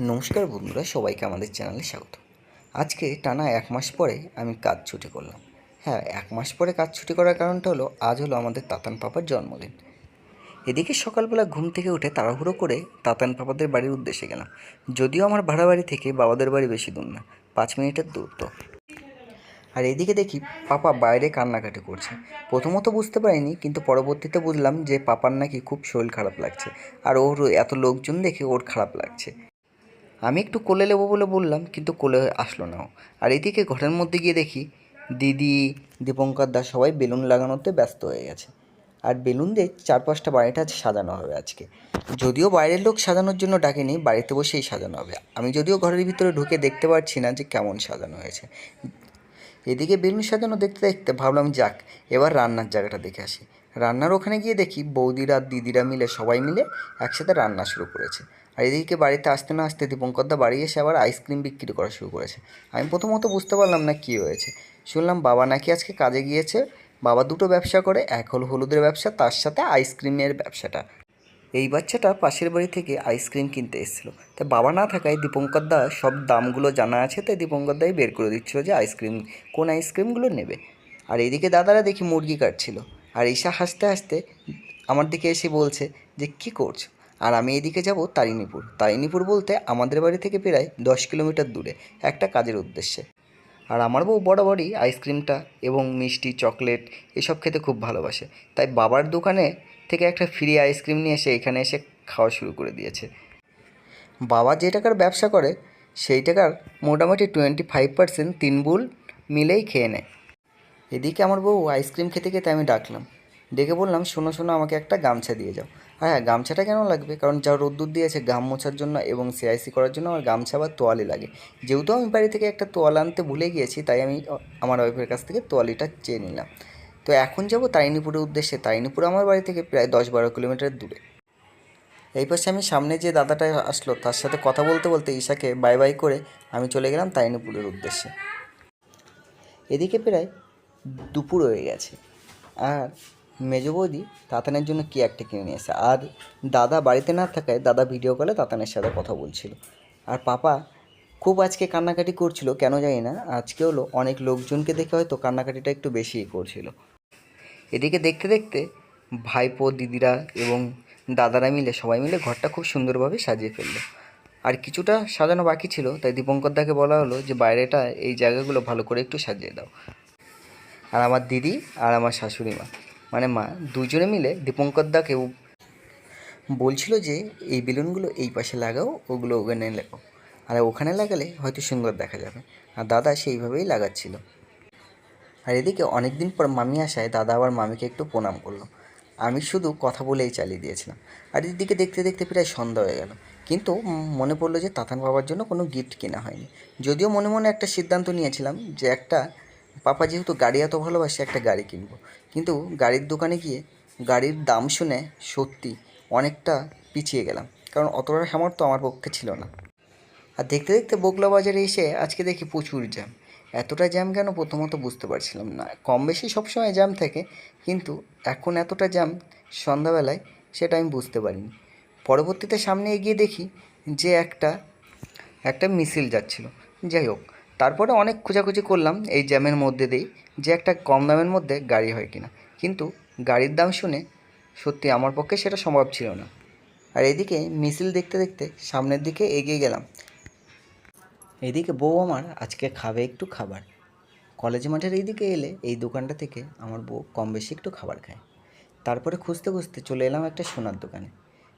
নমস্কার বন্ধুরা, সবাইকে আমাদের চ্যানেলে স্বাগত। আজকে টানা এক মাস পরে আমি কাজ ছুটি করলাম। হ্যাঁ এক মাস পরে কাজ ছুটি করার কারণটা হলো, আজ হলো আমাদের তাতান পাপার জন্মদিন। এদিকে সকালবেলা ঘুম থেকে উঠে তাড়াহুড়ো করে তাতান পাপাদের বাড়ির উদ্দেশ্যে গেলাম। যদিও আমার ভাড়া বাড়ি থেকে বাবাদের বাড়ি বেশি দূর না, পাঁচ মিনিটের দূরত্ব আর এদিকে দেখি পাপা বাইরে কান্নাকাটি করছে। প্রথমত বুঝতে পারিনি, কিন্তু পরবর্তীতে বুঝলাম যে পাপার নাকি খুব শরীর খারাপ লাগছে। আর ওর এত লোকজন দেখে ওর খারাপ লাগছে। আমি একটু কোলে নেব বলে বললাম, কিন্তু কোলে আসলো না আর এদিকে ঘরের মধ্যে গিয়ে দেখি দিদি, দীপঙ্কর দা সবাই বেলুন লাগানোতে ব্যস্ত হয়ে গেছে। আর বেলুন দিয়ে চার পাঁচটা বাড়িটা সাজানো হবে আজকে। যদিও বাইরের লোক সাজানোর জন্য ডাকেনি, বাড়িতে বসেই সাজানো হবে। আমি যদিও ঘরের ভিতরে ঢুকে দেখতে পাচ্ছি না যে কেমন সাজানো হয়েছে। এদিকে বেলুন সাজানো দেখতে দেখতে ভাবলাম, যাক, এবার রান্নার জায়গাটা দেখে আসি। রান্নার ওখানে গিয়ে দেখি বৌদিরা, দিদিরা মিলে, সবাই মিলে একসাথে রান্না শুরু করেছে। আর এদিকে বাড়িতে আসতে না আসতে দীপঙ্করদা বাড়ি এসে আবার আইসক্রিম বিক্রি করা শুরু করেছে। আমি প্রথমত বুঝতে পারলাম না কী হয়েছে। শুনলাম বাবা নাকি আজকে কাজে গিয়েছে। বাবা দুটো ব্যবসা করে, এক হল হলুদের ব্যবসা, তার সাথে আইসক্রিমের ব্যবসাটা। এই বাচ্চাটা পাশের বাড়ি থেকে আইসক্রিম কিনতে এসেছিল। তাই বাবা না থাকায় দীপঙ্কর দা সব দামগুলো জানা আছে, তাই দীপঙ্কর দাই বের করে দিচ্ছিল যে আইসক্রিম কোন আইসক্রিমগুলো নেবে। আর এদিকে দাদারা দেখি মুরগি কাটছিল। আর ঈশা হাসতে হাসতে আমার দিকে এসে বলছে যে, কী করছ? আর আমি এদিকে যাব তারিণীপুর। তারিণীপুর বলতে আমাদের বাড়ি থেকে প্রায় দশ কিলোমিটার দূরে, একটা কাজের উদ্দেশ্যে। আর আমার বউ বরাবরই আইসক্রিমটা এবং মিষ্টি, চকলেট এসব খেতে খুব ভালোবাসে। তাই বাবার দোকানে থেকে একটা ফ্রি আইসক্রিম নিয়ে এসে এখানে এসে খাওয়া শুরু করে দিয়েছে। বাবা যে টাকার ব্যবসা করে, সেই টাকার মোটামুটি টোয়েন্টি ফাইভ পার্সেন্ট তিন বুল মিলেই খেয়ে নেয়। এদিকে আমার বউ আইসক্রিম খেতে খেতে আমি ডাকলাম। ডেকে বললাম, শোনো শোনো, আমাকে একটা গামছা দিয়ে যাও। আর হ্যাঁ গামছাটা কেন লাগবে? কারণ যা রোদ্দুর দিয়েছে গাম মোছার জন্য এবং সিআইসি করার জন্য আমার গামছা বা তোয়ালি লাগে। যেহেতু আমি বাড়ি থেকে একটা তোয়াল আনতে ভুলে গিয়েছি, তাই আমি আমার ওয়াইফের কাছ থেকে তোয়ালিটা চেয়ে নিলাম। তো এখন যাব তারিণীপুরের উদ্দেশ্যে। তারিণীপুর আমার বাড়ি থেকে প্রায় দশ বারো কিলোমিটার দূরে। এই পাশে আমি সামনে যে দাদাটা আসলো, তার সাথে কথা বলতে বলতে ঈশাকে বাই বাই করে আমি চলে গেলাম তারিণীপুরের উদ্দেশ্যে। এদিকে প্রায় দুপুর হয়ে গেছে। আর মেজো বৌদি তাতানের জন্য কি একটা কিনে নিয়ে এসে আর দাদা বাড়িতে না থাকায় দাদা ভিডিও কলে তাতানের সাথে কথা বলছিল। আর পাপা খুব আজকে কান্নাকাটি করছিল, কেন জানি না, আজকে হলো অনেক লোকজনকে দেখে হয়তো কান্নাকাটিটা একটু বেশিই করছিল। এদিকে দেখতে দেখতে ভাইপো, দিদিরা এবং দাদারা মিলে, সবাই মিলে ঘরটা খুব সুন্দরভাবে সাজিয়ে ফেলল। আর কিছুটা সাজানো বাকি ছিল, তাই দীপঙ্কর দাকে বলা হলো যে, বাইরেটা এই জায়গাগুলো ভালো করে একটু সাজিয়ে দাও। আর আমার দিদি আর আমার শাশুড়ি মা মানে মা, দুজনে মিলে দীপঙ্কর দাকে বলছিল যে, এই বেলুনগুলো এই পাশে লাগাও, ওগুলো ওখানে লাগাও আর ওখানে লাগালে হয়তো সুন্দর দেখা যাবে। আর দাদা সেইভাবেই লাগাচ্ছিল। আর এদিকে অনেক দিন পর মামি আসায়, দাদা আবার মামিকে একটু প্রণাম করল। আমি শুধু কথা বলেই চালিয়ে দিয়েছিলাম। আর এদিকে দেখতে দেখতে প্রায় সন্ধ্যা হয়ে গেল। কিন্তু মনে পড়ল যে, তাতান বাবার জন্য কোনো গিফট কেনা হয়নি। যদিও মনে মনে একটা সিদ্ধান্ত নিয়েছিলাম যে, একটা, পাপা যেহেতু গাড়ি এত ভালোবাসে, একটা গাড়ি কিনবো। কিন্তু গাড়ির দোকানে গিয়ে গাড়ির দাম শুনে সত্যি অনেকটা পিছিয়ে গেলাম। কারণ অতটা সামর্থ্য আমার পক্ষে ছিল না। আর দেখতে দেখতে বগলা বাজারে এসে আজকে দেখি প্রচুর জ্যাম। এতটা জ্যাম কেন প্রথমত বুঝতে পারছিলাম না। কম বেশি সবসময় জ্যাম থাকে, কিন্তু এখন এতটা জ্যাম সন্ধ্যাবেলায় সেটা আমি বুঝতে পারিনি। পরবর্তীতে সামনে এগিয়ে দেখি যে একটা একটা মিছিল যাচ্ছিল। যাই হোক, তারপরে অনেক খোঁজাখুঁজি করলাম এই জ্যামের মধ্যে দিয়েই। যে একটা কম দামের মধ্যে গাড়ি হয় কিনা। কিন্তু গাড়ির দাম শুনে সত্যি আমার পক্ষে সেটা সম্ভব ছিল না। আর এদিকে মিছিল দেখতে দেখতে সামনের দিকে এগিয়ে গেলাম। এদিকে বউ আমার আজকে খাবে একটু খাবার। কলেজ মাঠের এইদিকে এলে এই দোকানটা থেকে আমার বউ কম বেশি একটু খাবার খায়। তারপরে খুঁজতে খুঁজতে চলে এলাম একটা সোনার দোকানে,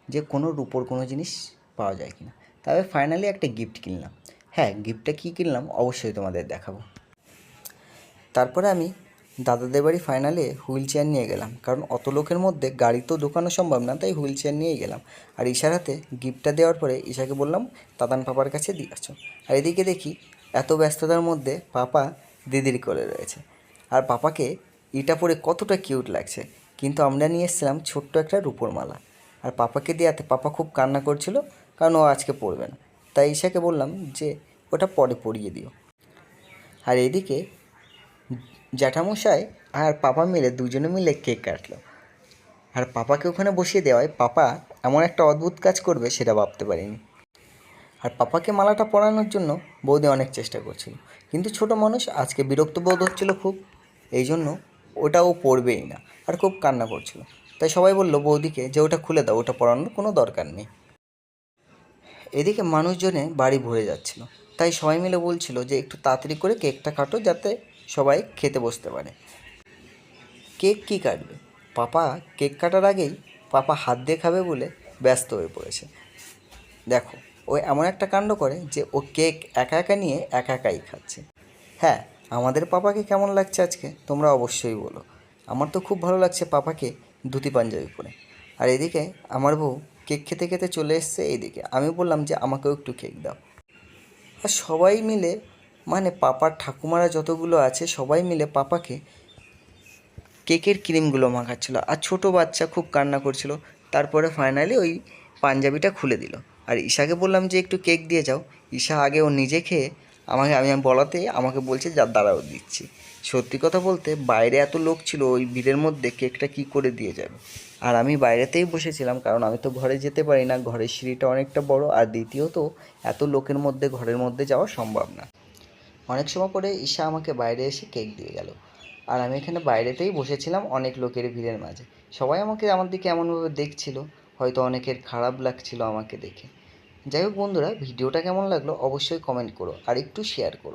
যে কোনো রূপোর কোনো জিনিস পাওয়া যায় কিনা। তবে ফাইনালি একটা গিফট কিনলাম। হ্যাঁ গিফটটা কী কিনলাম অবশ্যই তোমাদের দেখাবো। তারপরে আমি দাদাদের বাড়ি ফাইনালে হুইল চেয়ার নিয়ে গেলাম। কারণ অত লোকের মধ্যে গাড়ি তো দোকানো সম্ভব না, তাই হুইল চেয়ার নিয়েই গেলাম। আর ঈশার হাতে গিফটটা দেওয়ার পরে ঈশাকে বললাম তাতান পাপার কাছে দিয়ে আসো আর এদিকে দেখি এত ব্যস্ততার মধ্যে পাপা দিদির কোলে রয়েছে। আর পাপাকে এটা পরে কতটা কিউট লাগছে। কিন্তু আমরা নিয়ে এসেছিলাম ছোট্ট একটা রূপোর মালা। আর পাপাকে দেওয়াতে পাপা খুব কান্না করছিল, কারণ ও আজকে পড়বে না। তাই ঈশাকে বললাম যে, ওটা পরে পরিয়ে দিও। আর এদিকে জ্যাঠামশাই আর পাপা মিলে দুজনে মিলে কেক কাটলো। আর পাপাকে ওখানে বসিয়ে দেওয়ায় পাপা এমন একটা অদ্ভুত কাজ করবে সেটা ভাবতে পারিনি। আর পাপাকে মালাটা পরানোর জন্য বৌদি অনেক চেষ্টা করছিল। কিন্তু ছোট মানুষ আজকে বিরক্ত বোধ হচ্ছিল খুব। এই জন্য ওটা ও পরবেই না। আর খুব কান্না করছিল। তাই সবাই বলল, বৌদিকে যে ওটা খুলে দাও, ওটা পরানোর কোনো দরকার নেই। এদিকে মানুষজনে বাড়ি ভরে যাচ্ছিল। তাই সবাই মিলে বলছিল যে, একটু তাড়াতাড়ি করে কেকটা কাটো যাতে সবাই খেতে বসতে পারে। কেক কী কাটবে? পাপা কেক কাটার আগেই পাপা হাত দিয়ে খাবে বলে ব্যস্ত হয়ে পড়েছে। দেখো, ও এমন একটা কাণ্ড করে যে ও কেক একা একা নিয়ে একা একাই খাচ্ছে। হ্যাঁ আমাদের পাপাকে কেমন লাগছে আজকে? তোমরা অবশ্যই বলো। আমার তো খুব ভালো লাগছে পাপাকে ধুতি পাঞ্জাবি পরে। আর এদিকে আমার বউ কেক খেতে খেতে চলে এসছে এইদিকে। আমি বললাম যে আমাকেও একটু কেক দাও। আর সবাই মিলে মানে পাপার ঠাকুমারা যতগুলো আছে, সবাই মিলে পাপাকে কেকের ক্রিমগুলো মাখাচ্ছিল। আর ছোট বাচ্চা খুব কান্না করছিল। তারপরে ফাইনালি ওই পাঞ্জাবিটা খুলে দিল। আর ঈশাকে বললাম যে, একটু কেক দিয়ে যাও। ঈশা আগে ও নিজে খেয়ে আমাকে, আমি বলাতে আমাকে বলছে যার দাঁড়াও, দিচ্ছি। সত্যি কথা বলতে বাইরে এত লোক ছিল, ওই ভিড়ের মধ্যে কেকটা কি করে দিয়ে যাবে? আর আমি বাইরেতেই বসেছিলাম, কারণ আমি তো ঘরে যেতে পারি না। ঘরের সিঁড়িটা অনেকটা বড়, আর দ্বিতীয়ত এত লোকের মধ্যে, ঘরের মধ্যে যাওয়া সম্ভব না। অনেক সময় পরে ঈশা আমাকে বাইরে এসে কেক দিয়ে গেল। আর আমি এখানে বাইরেতেই বসেছিলাম অনেক লোকের ভিড়ের মাঝে। সবাই আমাকে আমার দিকে এমনভাবে দেখছিল, হয়তো অনেকের খারাপ লাগছিল আমাকে দেখে। যাই হোক বন্ধুরা, ভিডিওটা কেমন লাগল অবশ্যই কমেন্ট করো আর একটু শেয়ার করো।